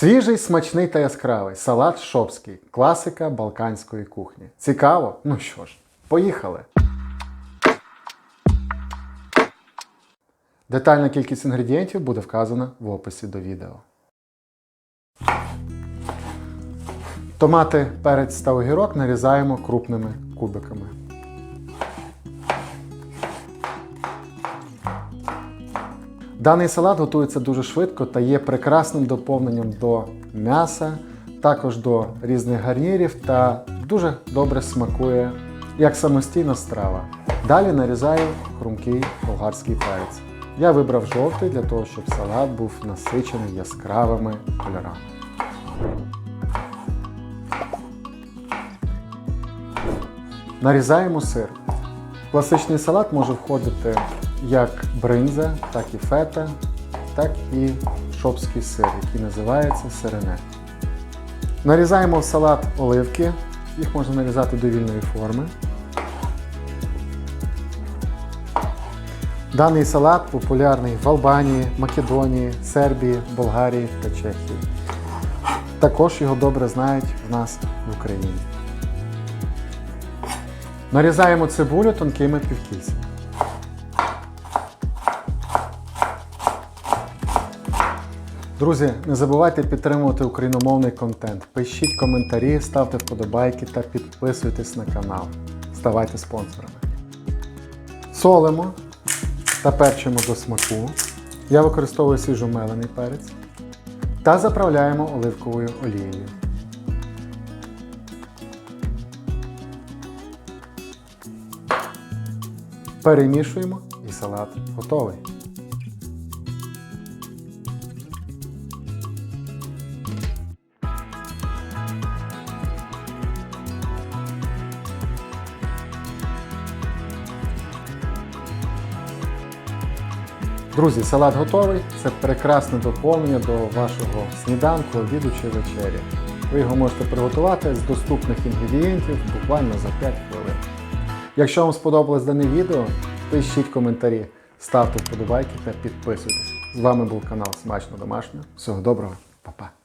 Свіжий, смачний та яскравий салат шопський, класика балканської кухні. Цікаво? Ну що ж, поїхали. Детальна кількість інгредієнтів буде вказана в описі до відео. Томати, перець та огірок нарізаємо крупними кубиками. Даний салат готується дуже швидко та є прекрасним доповненням до м'яса, також до різних гарнірів та дуже добре смакує як самостійна страва. Далі нарізаю хрумкий болгарський перець. Я вибрав жовтий для того, щоб салат був насичений яскравими кольорами. Нарізаємо сир. Класичний салат може входити як бринза, так і фета, так і шопський сир, який називається сирене. Нарізаємо в салат оливки, їх можна нарізати до вільної форми. Даний салат популярний в Албанії, Македонії, Сербії, Болгарії та Чехії. Також його добре знають в нас в Україні. Нарізаємо цибулю тонкими півкільцями. Друзі, не забувайте підтримувати україномовний контент. Пишіть коментарі, ставте вподобайки та підписуйтесь на канал. Ставайте спонсорами. Солимо та перчимо до смаку. Я використовую свіжомелений перець. Та заправляємо оливковою олією. Перемішуємо і салат готовий. Друзі, салат готовий. Це прекрасне доповнення до вашого сніданку, обіду чи вечері. Ви його можете приготувати з доступних інгредієнтів буквально за 5 хвилин. Якщо вам сподобалось дане відео, пишіть коментарі, ставте вподобайки та підписуйтесь. З вами був канал Смачно Домашньо. Всього доброго, па-па!